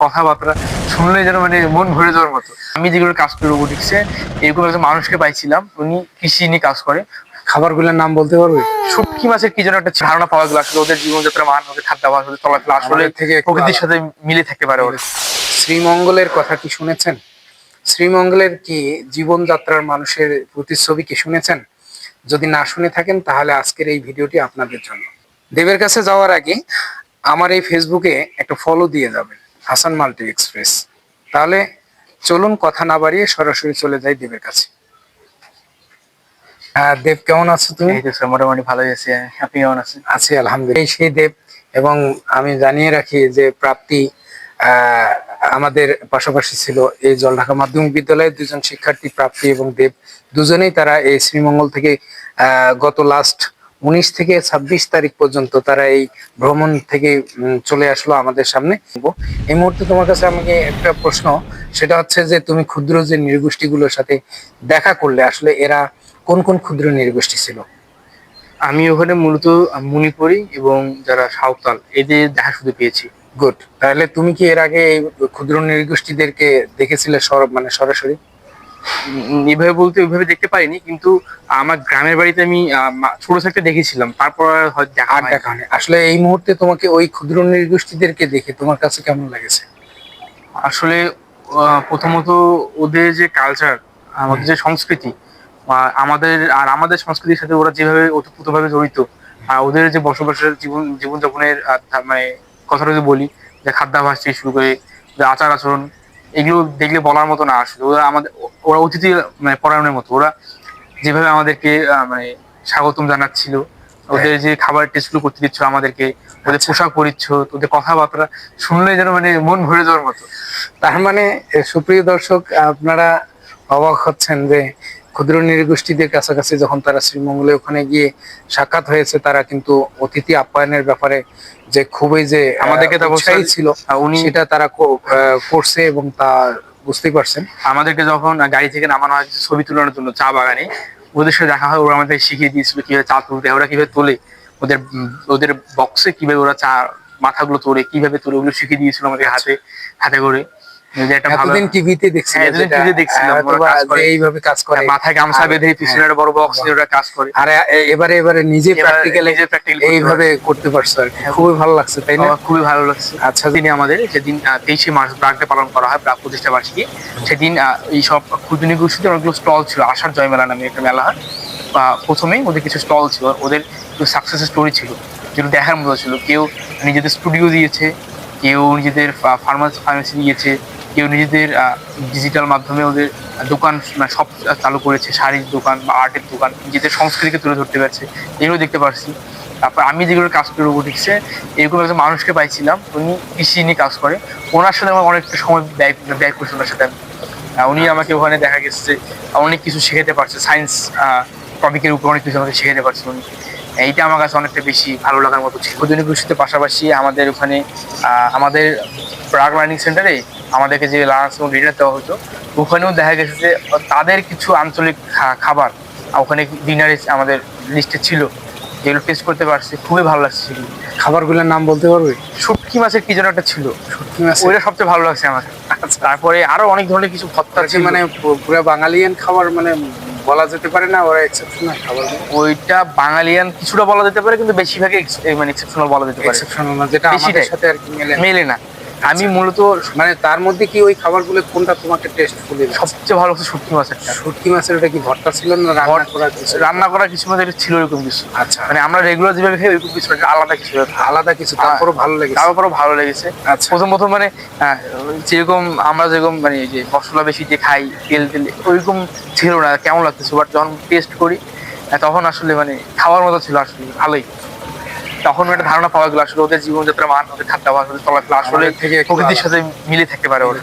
কথাবার্তা শুনলে যেন মানে মন ভরে যাওয়ার মতো। আমি যেগুলো কাজ করি রোবোটিক্সে এরকম একজন মানুষকে পাইছিলাম উনি কৃষি নিয়ে কাজ করে। খাবারগুলোর নাম বলতে পারবে? শুটকি মাছের কি যেন একটা ধারণা পাওয়া গেল আসলে ওদের জীবনযাত্রা মান ওদের খাদ্যাভাস ওদের চলাফেরা আসলে থেকে প্রকৃতির সাথে মিলে থাকতে পারে ওরা। শ্রীমঙ্গলের কথা কি শুনেছেন? শ্রীমঙ্গলের কি জীবনযাত্রার মানুষের প্রতিচ্ছবি কি শুনেছেন? যদি না শুনে থাকেন তাহলে আজকের এই ভিডিওটি আপনাদের জন্য। দেবের কাছে যাওয়ার আগে আমার এই ফেসবুকে একটা ফলো দিয়ে যাবেন। Hasan multi express. তাহলে চলুন কথা না বাড়িয়ে সরাসরি চলে যাই দেবের কাছে। দেব কেমন আছো তুমি? মোটামুটি ভালোই আছে। আপনি কেমন আছেন? আছি আলহামদুলিল্লাহ। সেই দেব এবং আমি জানিয়ে রাখি যে প্রাপ্তি আহ, আমাদের পাশাপাশি ছিল এই জলঢাকা মাধ্যমিক বিদ্যালয়ের দুজন শিক্ষার্থী প্রাপ্তি এবং দেব। দুজনেই তারা এই শ্রীমঙ্গল থেকে আহ, গত লাস্ট উনিশ থেকে ছাব্বিশ তারিখ পর্যন্ত তারা এই ভ্রমণ থেকে চলে আসলো আমাদের সামনে। এই মুহূর্তে তোমার কাছে আমাকে একটা প্রশ্ন সেটা হচ্ছে যে তুমি ক্ষুদ্র যে নৃগোষ্ঠীগুলোর সাথে দেখা করলে আসলে এরা কোন কোন ক্ষুদ্র নৃগোষ্ঠী ছিল? আমি ওখানে মূলত মণিপুরি এবং যারা সাঁওতাল এদের দেখা শুধু পেয়েছি। গুড তাহলে তুমি কি এর আগে এই ক্ষুদ্র নৃগোষ্ঠীদেরকে দেখেছিলে মানে সরাসরি? উম, এইভাবে বলতে ওইভাবে দেখতে পাইনি কিন্তু আমার গ্রামের বাড়িতে আমি ছোট থাকতে দেখেছিলাম। তারপর হয়তো দেখা আর। দেখা আসলে এই মুহূর্তে তোমাকে ওই ক্ষুদ্র নৃগোষ্ঠীদেরকে দেখে তোমার কাছে কেমন লাগেছে? আসলে প্রথমত ওদের যে কালচার আমাদের যে সংস্কৃতি আমাদের আর আমাদের সংস্কৃতির সাথে ওরা যেভাবে ওতপ্রোতভাবে জড়িত আর ওদের যে বসবাসের জীবন জীবনযাপনের মানে কথাটা যদি বলি যে খাদ্যাভাস থেকে শুরু করে যে আচার আচরণ এগুলো দেখলে বলার মতো না আসলে। ওরা আমাদের ওরা অতিথি মানে পরায়ণের মতো। ওরা যেভাবে আমাদেরকে মানে স্বাগতম জানাচ্ছিল ওদের যে খাবার টেস্টগুলো করতে দিচ্ছ আমাদেরকে ওদের পোশাক পরিচ্ছদ ওদের কথাবার্তা শুনলে যেন মানে মন ভরে যাওয়ার মতো। তার মানে সুপ্রিয় দর্শক আপনারা অবাক হচ্ছেন যে ক্ষুদ্র নৃগোষ্ঠীদের কাছাকাছি যখন তারা শ্রীমঙ্গলে ওখানে গিয়ে সাক্ষাৎ হয়েছে তারা কিন্তু অতিথি আপ্যায়নের ব্যাপারে যে খুবই যে আমাদেরকে উৎসাহী ছিল উনি সেটা তারা করছে এবং তা বুঝতেই পারছেন। আমাদেরকে যখন গাড়ি থেকে নামানো হয় ছবি তোলানোর জন্য চা বাগানে ওদের সাথে দেখা হয় ওরা আমাদের শিখিয়ে দিয়েছিল কীভাবে চা তুলতে ওরা কীভাবে তোলে ওদের ওদের বক্সে কীভাবে ওরা চা মাথাগুলো তোলে কীভাবে তোলে ওগুলো শিখিয়ে দিয়েছিল আমাদের হাতে হাতে করে। এতদিন টিভিতে দেখছিলাম হ্যাঁ, এতদিন TV তে দেখছিলাম, ওরা কাজ করে। এইভাবে কাজ করে। মাথায় গামছা বেঁধে পিছনে বড় বক্স নিয়ে ওরা কাজ করে। আর এবারে এবারে নিজে এবার নিজে practical এইভাবে করতে পারছ আর হ্যাঁ। খুবই ভালো লাগছে তাই না? খুবই ভালো লাগছে। আচ্ছা। দিনে আমাদের সেদিন তেইশে মার্চ ব্রাকডে পালন করা হয় ব্রাক প্রতিষ্ঠা বার্ষিকী। সেদিন আহ, এই সব ক্ষুদ্র গোষ্ঠীতে অনেকগুলো স্টল ছিল আশার জয় মেলা নামে একটা মেলা। হয় বা প্রথমেই ওদের কিছু স্টল ছিল ওদের কিছু সাকসেস স্টোরি ছিল। যেগুলো দেখার মতো ছিল। কেউ নিজেদের স্টুডিও দিয়েছে কেউ নিজেদের ফার্মাসি ফার্মেসি দিয়েছে কেউ নিজেদের ডিজিটাল মাধ্যমে ওদের দোকান মানে সব চালু করেছে, শাড়ির দোকান বা আর্টের দোকান, নিজেদের সংস্কৃতিকে তুলে ধরতে পারছে। এগুলো দেখতে পারছি। তারপর আমি যেগুলো কাজ করি রোবোটিক্সে এরকম একজন মানুষকে পাইছিলাম, উনি কৃষি নিয়ে কাজ করে। ওনার সাথে আমার অনেকটা সময় ব্যয় ব্যয় করছি ওনার সাথে উনি আমাকে ওখানে দেখা গেছে, অনেক কিছু শেখাতে পারছে সায়েন্স টপিকের উপর অনেক কিছু আমাকে শেখাতে পারছে উনি। এইটা আমার কাছে অনেকটা বেশি ভালো লাগার মতো ছিল। ক্ষুদ্র গোষ্ঠীতে পাশাপাশি আমাদের ওখানে আমাদের প্রাগ লার্নিং সেন্টারে আমাদেরকে যে লাঞ্চ এবং ডিনার দেওয়া হতো ওখানেও দেখা গেছে যে তাদের কিছু আঞ্চলিক খাবার ওখানে ডিনারে আমাদের লিস্টে ছিল যেগুলো টেস্ট করতে পারছি খুবই ভালো লাগছে সেগুলো। খাবারগুলোর নাম বলতে পারবে? শুটকি মাছের কি যেন একটা ছিল। শুটকি মাছ ওইটা সবচেয়ে ভালো লাগছে আমার। তারপরে আরও অনেক ধরনের কিছু ভত্তা আছে মানে পুরো বাঙালিয়ান খাবার মানে বলা যেতে পারে না ওরা এক্সেপশনাল খাবার ওইটা বাঙালিয়ান কিছুটা বলা যেতে পারে কিন্তু বেশিরভাগই মানে এক্সেপশনাল বলা যেতে পারে। এক্সেপশনাল না যেটা আমাদের সাথে আর কি মেলে না। মেলে না। আমি মূলত মানে তার মধ্যে কি ওই খাবারগুলো কোনটা তোমাকে টেস্টফুলি সবচেয়ে ভালো হচ্ছে শুটকি মাছেরটা শুটকি মাছের ওটা কি ভর্তা ছিল না রান্না করা কিছু? রান্না করা কিছু মধ্যে ছিল এরকম কিছু। আচ্ছা। মানে আমরা রেগুলার যেভাবে খাই ওইরকম কিছু আলাদা কিছু আলাদা কিছু তারপরও ভালো লেগেছে। তারপরও ভালো লেগেছে। আচ্ছা। প্রথম প্রথম মানে আহ, যেরকম আমরা যেরকম মানে এই যে মশলা বেশি দিয়ে খাই তেল তেল ওইরকম ছিল না কেমন লাগতেছে? বাট যখন টেস্ট করি তখন আসলে মানে খাওয়ার মতো ছিল আসলে ভালোই। তখন একটা ধারণা পাওয়া গেল আসলে ওদের জীবনযাত্রা মান ওদের খাদ্যাভাস ওদের চলাফেরা আসলে প্রকৃতির সাথে মিলে থাকতে পারে ওরা।